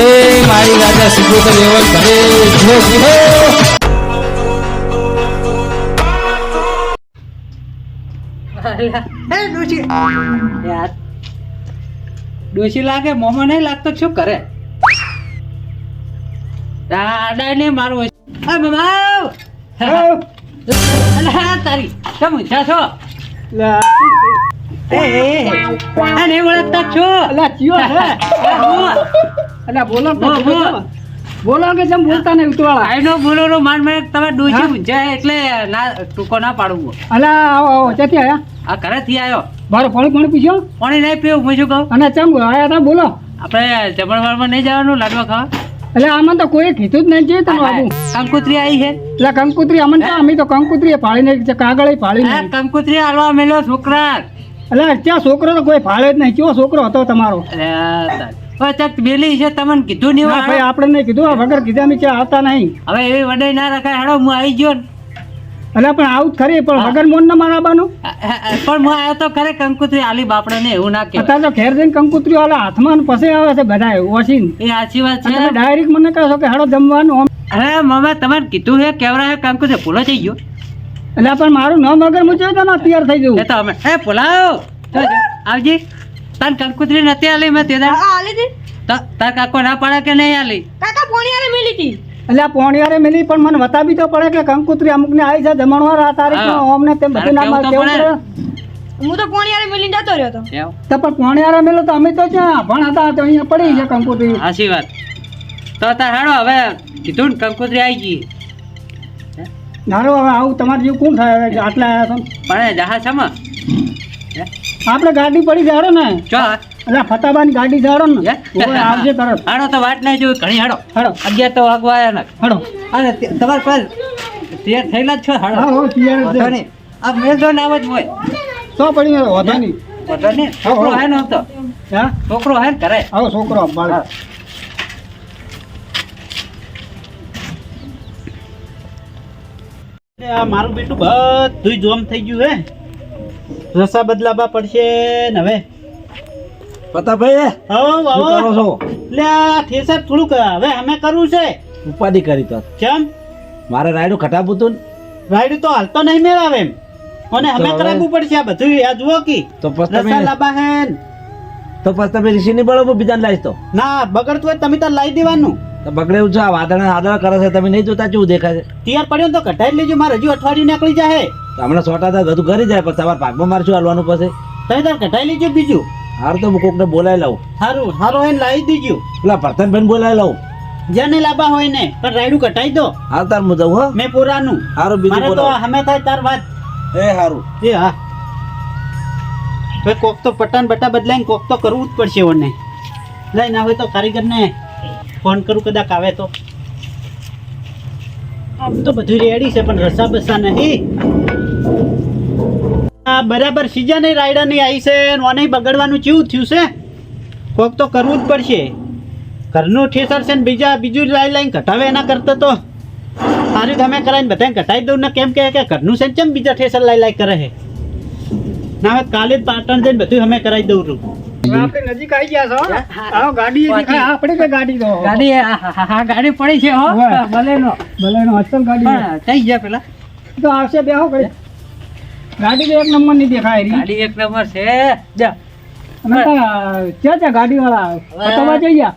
ભલે મારી રાજા સિદ્ધેશ્વર લેવલ ભલે જો જીવો ડોશી. લાગે મોમો નહીં લાગતો શું કરે? દાદા ને મારું હા તારી તમે ઊંચા છો? એ નહીં ઓળખતા છો? અલા ચિયો હે બોલો. બોલો. કે જેમ બોલતા નહીં ઉતવાળા. આઈનો બોલો નો માન માન તમે ડોશી ઊંચા એટલે ના ટૂંકો ના પાડું. અલા આવો આવો ત્યાંથી આયા? આ ઘરેથી આવ્યો મારો પાણી પાણી પીશો પાણી નહીં પીવું હું શું કહું? અને ચમ આયા હતા બોલો. આપણે જમણવારમાં નહીં જવાનું લાડવા ખાવા? એટલે આમાં તો કોઈ કીધું જ નહીં જોઈએ તમે બાબુ કંકુત્રી આવી છે? એટલે કંકુત્રી અમને તો અમે તો કંકુત્રી પાડીને છે કાગળ નહીં કંકુત્રી હાલવા મેલો છોકરા. એટલે ત્યાં છોકરો તો કોઈ ફાળે જ નહીં. કેવો છોકરો હતો તમારો? ચક બેલી છે તમને કીધું નહીં ના ભાઈ આપણે નહીં કીધું વગર કીધા મે ક્યાં આવતા નહીં. હવે એવી વડાઈ ના રખાય હાડો હું આવી ગયો. એટલે પણ આવું ખરી પણ વગર મોન ના મારાબાનું પણ હું આવ્યો તો ખરે કંકુત્રી આલી બાપડે ને એવું ના કે તો ઘેર જઈને કંકુત્રી વાળા હાથમાં પસે પછી આવે છે બધા વસીને એ સાચી વાત છે. ડાયરેક્ટ મને કહો કે હાડો જમવાનું. અરે મમ્મી તમારે કીધું હે કેવરા હે કંકુત્રી ભૂલો થઈ ગયો. એટલે પણ મારું નામ વગર મુજબ તૈયાર થઈ જવું. એ તો અમે એ ભૂલાયો. આવજી. તાર કંકુત્રી નથી આલી મેં તે દાડે. આલી હતી તાર કાકો ના પાડે કે નહીં આલી? કાકા પોણી આલે મિલી હતી એટલે આ પોણિયારે મિલી પણ મને બતાવી તો પડે કે કંકુત્રી અમુક ને આવી છે જમણવાર આ તારીખ હા. અમને તેમ બધું નામ કેવું હું તો પોણિયારે મિલી જતો રહ્યો તો. તો પણ પોણિયારે મિલો તો અમે તો ક્યાં ભણ હતા તો અહીંયા પડી છે કંકુત્રી. હાસી વાત. તો તાર હાડો હવે કીધું ને કંકુત્રી આવી ગઈ. નારો હવે આવું તમારે જેવું કોણ થાય? હવે આટલા આવ્યા છો? પણ જહાજ શેમાં? આપણે ગાડી પડી જાડો ને. ચો. એટલે ફતાબાની ગાડી જાડો ને? ઓય આવજે તરત. હાડો તો વાટ નહીં જોયું ઘણી હાડો. હાડો. અગિયાર તો વાગવા આવ્યા ને હાડો. અને તમારે પર તૈયાર થયેલા જ છો હાડો? હા તૈયાર જ. આ મેલજો ને આમ જ હોય તો પડી ગયો વધો નહીં. વધો નહીં. છોકરો હે. ને તો? હા? છોકરો હે ને ઘરે? આવો છોકરો બાળ આ મારું બેટું બધું જોમ થઈ ગયું હે? રસા બદલાવા પડશે ને હવે? પતાભાઈ આવો શું આવો છો? લે ઠેસર થોડુંક હવે અમે કરવું છે. ઉપાધિ કરી તો. કેમ? મારે રાયડું ખટાપું તું રાયડું તો હાલતો નહીં મેળાવે એમ. અને અમે કરાવવું પડશે આ બધું આ જુઓ કી. તો રસા લાબા હે તો પછી તમે ઋષિની બળો બીજાને લાવી તો. ના બગડતું હોય તમે તાર લાવી દેવાનું. તો બગડે છે આ વાદળ આદળ કરે છે તમે નહીં જોતા કેવું દેખાય છે? તૈયાર પડ્યો તો કઢાઈ લેજો મારે હજુ અઠવાડિયું નીકળી જાય તો હમણાં સોટા થાય બધું ઘરે જાય પણ તમારા ભાગમાં મારશું હાલવાનું પછી. તમે તાર કઢાઈ લેજો બીજું. હાર તો હું કોકને બોલાવી લાવું. સારું સારું એને લાવી દેજો. પેલા ભરતનભાઈ બોલાવી લાવું. જેને લાંબા હોય ને પણ રાયડું કટાઈ દો. હાલ તાર હું જવું હો. મેં પૂરાનું. હારું બીજું મારે તો હમે થાય તાર વાત. એ હારું. એ હા. હવે કોક તો પટાન બટા બદલાઈને કોક તો કરવું જ પડશે ઓને. લઈ ના હોય તો કારીગરને ફોન કરું કદાચ આવે તો. આમ તો બધું રેડી છે પણ રસા બસા નહીં. આ બરાબર સીઝન રાયડાની આવી છે ને ઓને બગડવાનું ચેવું થયું છે? કોક તો કરવું જ પડશે. ઘરનું ઠેસર છે ને બીજા બીજું લાઈ લાઈને ઘટાવે એના કરતા તો. સારું તમે કરાવીને બધાને ઘટાઈ દઉં ને કેમ કે કે ઘરનું છે ને કેમ બીજા ઠેસર લાઈ લાઈ કરે છે? ના હવે કાલે જ પાટણ જઈને બધું અમે કરાવી દઉં છું. આપણે નજીક આવી ગયા છો આવો ગાડી દેખાય આપણે ગાડી ગાડી ગાડી પડી છે હો. હોય. ભલેનો. ભલે નો અસલ ગાડી થઈ ગયા પેલા. તો આવશે બેહો કઈ ગાડી તો એક નંબરની દેખાય રહી ગાડી એક નંબર છે. જા. અમે ક્યાં છે ગાડી વાળા પતવા જઈએ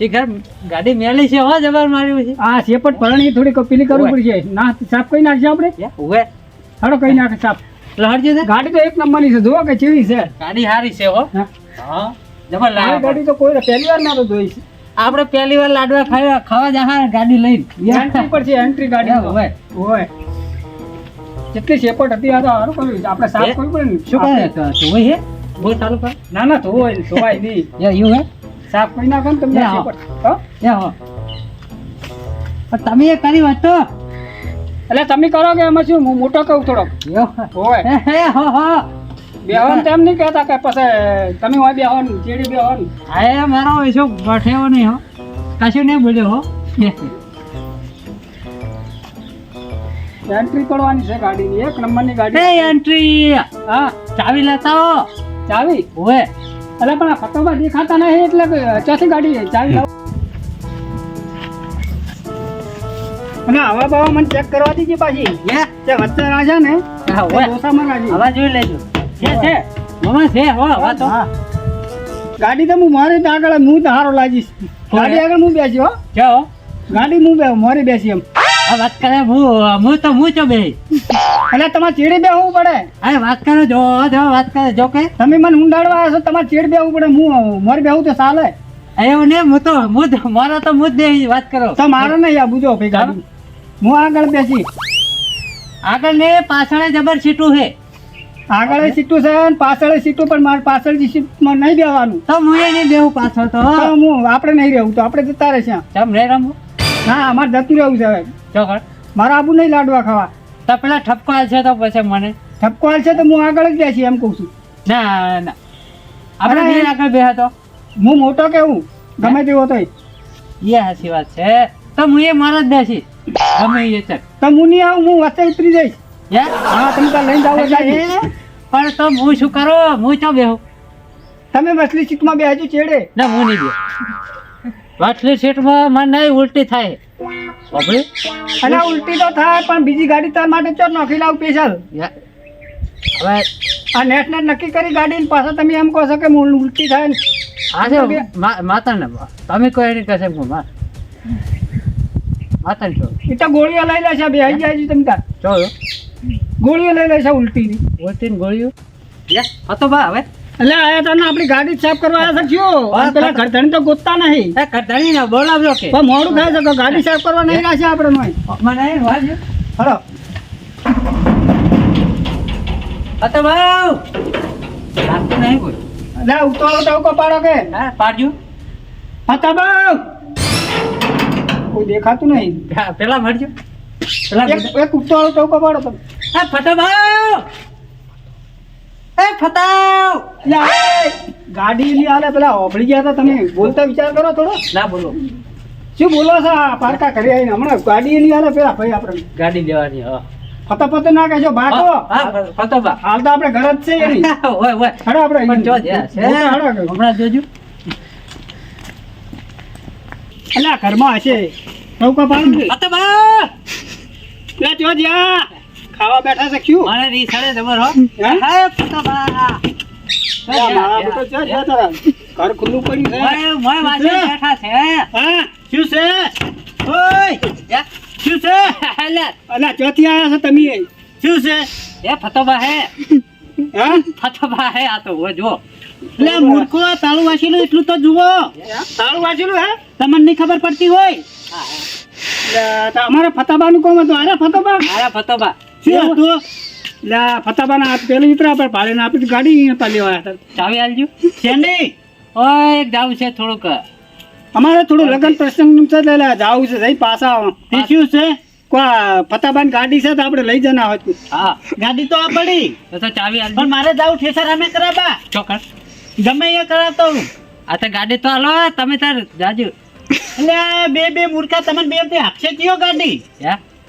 શિખર ગાડી મેલી છે હો જબર મારી પછી. છે સેપટ ભરણી થોડી પેલી કરવી પડશે. ના સાફ કઈ નાખશે આપણે? હવે હાડો કઈ નાખે સાફ લહરજે છે ગાડી તો એક નંબરની છે. જોવો કે ચેવી છે. ગાડી સારી છે હો. હા. હા. જબર લાવ ગાડી તો કોઈ પહેલી વાર ના તો જોઈ છે. આપણે પહેલી વાર લાડવા ખાવા ખાવા જહા ગાડી લઈને. એન્ટ્રી પર છે એન્ટ્રી ગાડી હવે હોય હોય જેટલી સેપોટ હતી આ તો સારું કર્યું આપણે સાફ? કરવું પડે ને શું કહે? ધોવાઈ હે? બહુ ચાલુ કર ના ના ધોવાય ધોવાય નહીં. યાર યુ હે? સાફ કરી નાખો ને તમને એ હા. તમે એ કરી વાત તો. એટલે તમે કરો કે એમાં શું? હું મોટો કહું થોડોક હોય. હે હે બેહવાનું તેમ નહીં કહેતા કે પછી તમે હોય બેહવાનું ચીડી હા એ મારો એસો બઠેવો નહીં હો. કશું નહીં બોલ્યો હો. એન્ટ્રી કરવાની છે ગાડીની એક નંબરની ગાડી એન્ટ્રી હા. ચાવી લેતા હો. ચાવી? હોવે અરે પણ આ ફટોમાં દેખાતા નહીં એટલે ચોથી ગાડી ચાવી અને હવા બાવા મને ચેક કરવા દીધી પાછી. હે? તે વચ્ચે રાજા ને. ઓસામાં રાજી હવા જોઈ લેજો. છે છે. મમા છે હો હવા તો. ગાડી તો હું મારે આગળ હું તો હારો લાગીશ. ગાડી આગળ હું બેસી હો. ગાડી હું બે મારી બેસી એમ. વાત કરે હું હું તો હું છો બે. અને તમારે ચીડી બેહવું પડે. અરે વાત કરો જો જો વાત કરે જો કે. તમે મને ઊંડાડવા આવ્યા છો તમારે ચીડ બેહવું પડે હું મોરી બેહું તો ચાલે. એવું ને હું તો હું મારા તો હું જ બે વાત કરો. તો મારો નહીં આ બુજો ભાઈ ગાડી હું આગળ બેસી. આગળ ને પાછળ જબર સીટું છે. આગળ સીટું છે અને પાછળ સીટું પણ મારે પાછળ સીટમાં નહીં બેવાનું તો હું એ નહીં બેહું પાછળ તો તો હું આપણે નહીં રહેવું તો આપણે જતા રહેશે. ચમ રે રમવું ના અમારે જતું રહેવું છે હવે. ચોકડ મારે આબુ નહીં લાડવા ખાવા. તો પેલા ઠપકો છે તો પછી મને. ઠપકો હાલ છે તો હું આગળ જ બેસી એમ કહું છું. ના ના આપણે નહીં આગળ બેહા તો. હું મોટો કેવું ગમે તેવો તો એ હાચી વાત છે. તો હું એ મારો જ બેસી ગમે એ છે. તો હું નહીં આવું હું વચ્ચે ઉતરી જઈશ. હે? હા તમે તો લઈને જાવ પણ તો હું શું કરો? હું ચો બેહું? તમે વસલી સીટમાં બેહજો ચેડે. ના હું નહીં બે વાટલી સીટમાં મને નહીં ઉલટી થાય. બાપરે અને ઉલટી તો થાય પણ બીજી ગાડી તાર માટે ચો નોખી લાવું સ્પેશિયલ. હવે આ નેટ નેટ નક્કી કરી ગાડી ને પાછા તમે એમ કહો છો કે હું ઉલટી થાય ને. છે મા- માતાને તમે કોઈ એની કહેશે હું માર માતા છો એ તો ગોળીઓ લઈ લેશે બે આવી જાય તમે તાર. ચો ગોળીઓ લઈ લેશે ઉલટીની. ઉલટીની ગોળીઓ. યા હતો બા હવે. એટલે આયા તને આપણી ગાડી સાફ કરવા આવ્યા છે પેલા ઘરધણી તો ગોતતા નહીં. એ કરતાની ને બોલાવજો કે. પણ મોડું થાય છે ગાડી સાફ કરવા નહીં રાખશે આપણે મને નહીં વાજ્યો હલો હતો બાવ લાગતું નહીં કોઈ. એટલે ઉતાળો ટવકો પાડો કે. હા પાડજો. અતો બાવ કોઈ દેખાતું નહીં. પેલા મળજો. પેલા એક ઉતાળો ટવકો પાડો તમે. હા ફતો બાવ એ ફતાવ ગાડી ની આલે પેલા ઓભળી ગયા હતા તમે. બોલતા વિચાર કરો થોડો. ના બોલો. શું બોલો છો? આ પારકા કરી આવીને હમણાં ગાડી ની આલે પેલા ભાઈ આપણે ગાડી લેવાની હા. ફતો ના કહેજો ભાગો. હા ફતો હાલ તો આપણે ઘર જ છે એની. હોય હોય. હડો આપણે પણ જો છે. હડો હમણાં જોજો. એલા ઘરમાં હશે. ટવકો પાડો ફતો બા એટલે જો જ્યાં. ખાવા બેઠા છે ક્યું? મને રી સડે જબર રો હે? હા ફતો બા ઘર ખુલ્લું પડ્યું છે. મોય મોય વાંચે બેઠા છે. હા શું છે? ઓય! શું છે? લે, અલા ચોથી આયા છો તમે? શું છે? એ ફતોબા હે હા? ફતો હે આ તો જો એટલે મૂર્ખો તાળું વાંચેલું એટલું તો જુઓ. તારું વાંચેલું હે? તમને નહીં ખબર પડતી હોય? અમારા તો અમારે ફતાબાનું કોમ હતું? અરે ફતોબા અરે ફતો બા. શું હતું? એટલે ફતાબાના હાથ પેલું ઉતરા પર પાડીને આપી ગાડી અહીંયા લેવા ચાવી આલજો. શેની? ઓય એક છે થોડુંક. અમારે થોડું લગ્ન પ્રસંગ છે એટલે જાવું છે જઈ પાછા આવો. શું છે? કોઈ ફતાબાની ગાડી છે તો આપણે લઈ જના હોય હા. ગાડી તો આ પડી. તો ચાવી આલજો. પણ મારે જાવું ઠેસર અમે કરાબા ચોક્કસ. ગમે એ કરાતો આ તો ગાડી તો હાલો તમે તાર જાજો. એટલે બે બે મૂર્ખા તમને બે હાકશે ચિયો ગાડી?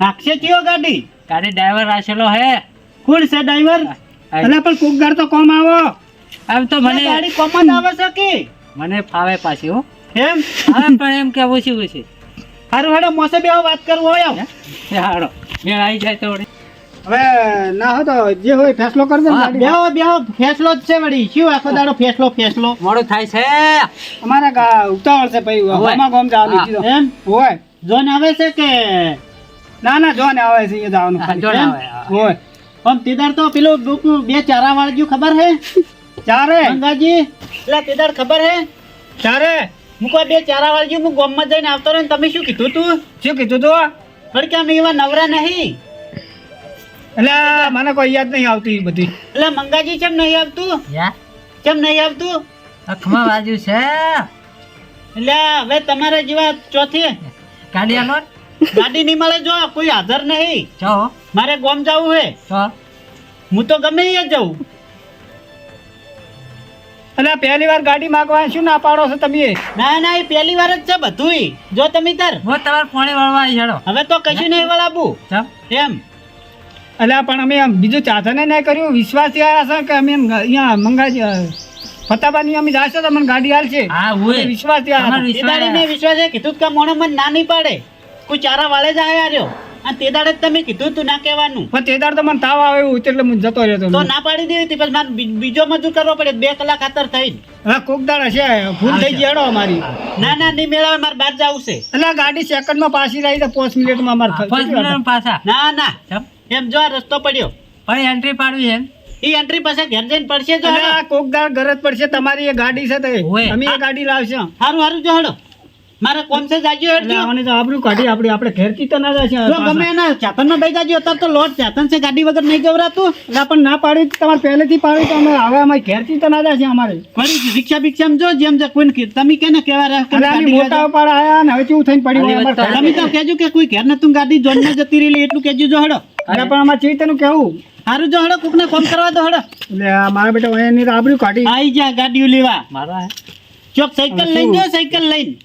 હાકશે ચિયો ગાડી? ગાડી ડ્રાઈવર રાખેલો હે. કોણ છે ડ્રાઈવર એટલે પણ કોક ગાર તો કોમ આવો. આમ તો મને ગાડી કોમન આવે છે કે મને ફાવે પાછી હો. એમ? હા પણ એમ કે ઓછી ઓછી. હારું હેડો મોસે બે વાત કરવું હોય આવ. હાડો મે આવી જાય તો. હવે ના હો તો જે હોય ફેસલો કરી દે બેહો બેહો ફેસલો જ છે વળી. શું આખો દાડો ફેસલો ફેસલો? મોડો થાય છે. અમારે ઉતાવળ છે ભાઈ. હવામાં ગોમ ગામ જવાનું એમ? હોય જોન આવે છે કે ના ના જો આવે છે અહીંયા જવાનું. હોય. આમ તેદાર તો પેલું બુકનું બે ચારા વાળ્યું ખબર હે? ચારે. ગંગાજી? એટલે તેદાર ખબર હે? ચારે. હું કોઈ બે ચારા વાળ્યું હું ગામમાં જઈને આવતો રહ્યો તમે શું કીધું તું? શું કીધું તું? પણ કે અમે એવા નવરા નહીં. એટલે મને કોઈ યાદ નહીં આવતી એ બધી. એટલે મંગાજી કેમ નહીં આવતું? કેમ નહીં આવતું? અખમાં બાજુ છે. એટલે હવે તમારા જેવા ચોથી. કાઢ્યા ગાડી નહીં મળે જો કોઈ હાજર નહીં. મારે ગોમ જવું હે. હું. તો ગમે એ જવું અને પહેલી વાર ગાડી માંગવા શું ના પાડો છો તમે? ના ના એ પહેલી વાર જ છે બધું જો તમે તાર. હું તમાર ફોણે વળવા આવી હવે તો કશું નહીં વળાવું એમ. એટલે પણ અમે બીજું ચાથને નહીં કર્યું. વિશ્વાસ આવ્યા છે કે અમે અહીંયા મંગા ફતાબાની અમે જાશો તો મને ગાડી હાલશે હા હું વિશ્વાસ વિશ્વાસે કીધું કે મોણે મને ના નહીં પાડે. કોઈ ચારા વાળે જ આવ્યા રહ્યો. અને તે દાડે જ તમે કીધું તું ના કહેવાનું. પણ તે દાડે તો મને તાવ આવે એવું એટલે હું જતો રહ્યો તો ના પાડી દીધી હતી પછી મારે બીજો મજૂર કરવો પડે બે કલાક ખાતર થઈ હા કોક દાડ હશે ભૂલ થઈ ગઈ હેડો અમારી. ના ના નહીં મેળવે મારે બહાર જવું છે. એટલે ગાડી સેકન્ડમાં પાછી રહી તો પાંચ મિનિટમાં અમારે પાંચ કેટલી મિનિટ પાછા? ના ના. એમ જો આ રસ્તો પડ્યો. પણ એન્ટ્રી પાડવી છે એ એન્ટ્રી પાસે ઘેર જઈને પડશે જો કોક દાડ ગરજ પડશે તમારી એ ગાડી છે તે. અમે એ ગાડી લાવશું. હારું સારું જો હડો. મારે કોમ છે જાજો એટલે હેડજો તો આબરૂ કાઢી આપણે આપણે ઘેરથી તો ના જશે જો ગમે એના ચાતનમાં બેસી જાજો અત્યારે તો લોટ ચાતન છે ગાડી વગર નહીં ગવરાતું. એટલે પણ ના પાડી તમારે પહેલેથી પાડી તો અમે હવે અમે ઘેરથી તો ના જશે અમારે. ફરી રિક્ષા બિક્ષામાં જો જેમ જે કોઈને કી- તમે કેને કેવા રહ્યા? કે મોટા લઈ આયા ને હવે કેવું થઈને પડી. તમે તો કેજો કે કોઈ ઘેર નતું ગાડી જોઈને ન જતી રહેલી એટલું કેજો જો હડો. અરે પણ અમારે ચેતનું કેવું? હારું જો હડો કોકને કોમ કરવા દો હડો. એટલે મારા બેટા એની તો આબરૂ કાઢી. આઈ જા ગાડીઓ લેવા. મારા ચોક સાયકલ લઈને જો સાયકલ લઈને.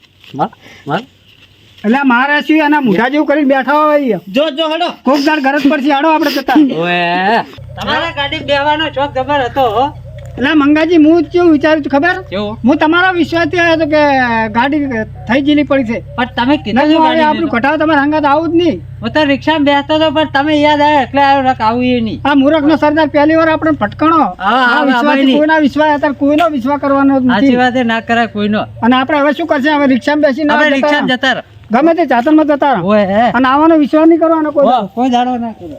એટલે મારે મારા શું એના મોઢા જેવું કરીને બેઠા હોય જો જો હડો. કોક દાડ ગરજ પરથી હાડો આપણે જતા. ઓએ તમારા ગાડી બેવાનો શોખ તમાર હતો હો. એટલે મંગાજી હું કેવું વિચાર્યું છું ખબર? હું તમારા વિશ્વાસથી આવ્યો હતો કે ગાડી થઈ ગયેલી પડી છે. પણ તમે કીધું ના, આપણું ઘટાડો તમારે હંગાત આવું જ નહીં. હું તો રિક્ષામાં બેસતો હતો પણ તમે યાદ આવ્યા એટલે આવ્યો આવું એ નહીં. આ મૂરખનો સરદાર પહેલી વાર આપણે ભટકણો. વિશ્વાસ. કોઈના વિશ્વાસ અત્યારે કોઈનો વિશ્વાસ કરવાનો નથી. વાત ના કરાય કોઈનો. અને આપણે હવે શું કરશે? હવે રિક્ષા બેસીને આપણે જતા જતા ગમે તે જતા રહો. ઓએ હે. અને આવવાનો વિશ્વાસ નહીં કરવાનો કોઈ. કોઈ દાડો ના કર્યો